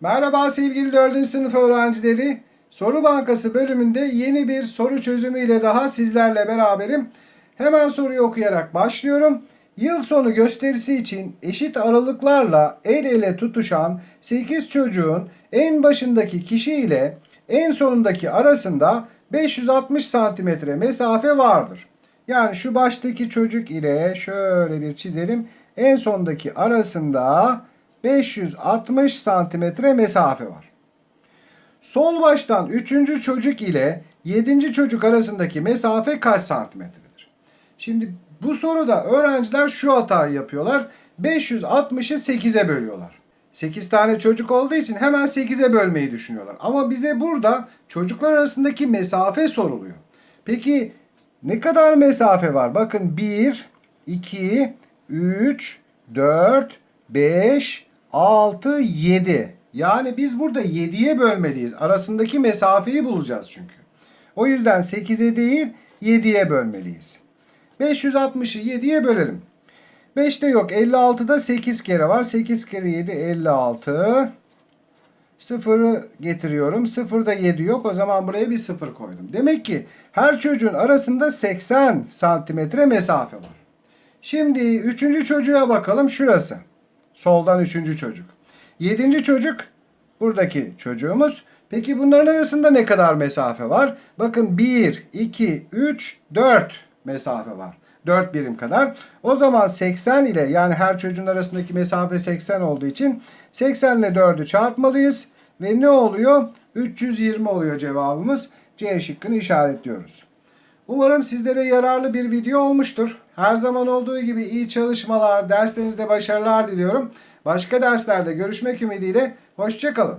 Merhaba sevgili 4. sınıf öğrencileri. Soru Bankası bölümünde yeni bir soru çözümü ile daha sizlerle beraberim. Hemen soruyu okuyarak başlıyorum. Yıl sonu gösterisi için eşit aralıklarla el ele tutuşan 8 çocuğun en başındaki kişi ile en sonundaki arasında 560 santimetre mesafe vardır. Yani şu baştaki çocuk ile şöyle bir çizelim. En sondaki arasında 560 santimetre mesafe var. Sol baştan 3. çocuk ile 7. çocuk arasındaki mesafe kaç santimetredir? Şimdi bu soruda öğrenciler şu hatayı yapıyorlar. 560'ı 8'e bölüyorlar. 8 tane çocuk olduğu için hemen 8'e bölmeyi düşünüyorlar. Ama bize burada çocuklar arasındaki mesafe soruluyor. Peki ne kadar mesafe var? Bakın 1, 2, 3, 4, 5, 6, 7. Yani biz burada 7'ye bölmeliyiz. Arasındaki mesafeyi bulacağız çünkü. O yüzden 8'e değil 7'ye bölmeliyiz. 560'ı 7'ye bölelim. 5'te yok. 56'da 8 kere var. 8 kere 7 56. Sıfırı getiriyorum. Sıfırda 7 yok. O zaman buraya bir sıfır koydum. Demek ki her çocuğun arasında 80 santimetre mesafe var. Şimdi üçüncü çocuğa bakalım. Şurası. Soldan üçüncü çocuk. Yedinci çocuk buradaki çocuğumuz. Peki bunların arasında ne kadar mesafe var? Bakın 1, 2, 3, 4 mesafe var. 4 birim kadar. O zaman 80 ile yani her çocuğun arasındaki mesafe 80 olduğu için 80 ile 4'ü çarpmalıyız. Ve ne oluyor? 320 oluyor cevabımız. C şıkkını işaretliyoruz. Umarım sizlere yararlı bir video olmuştur. Her zaman olduğu gibi iyi çalışmalar, derslerinizde başarılar diliyorum. Başka derslerde görüşmek ümidiyle. Hoşçakalın.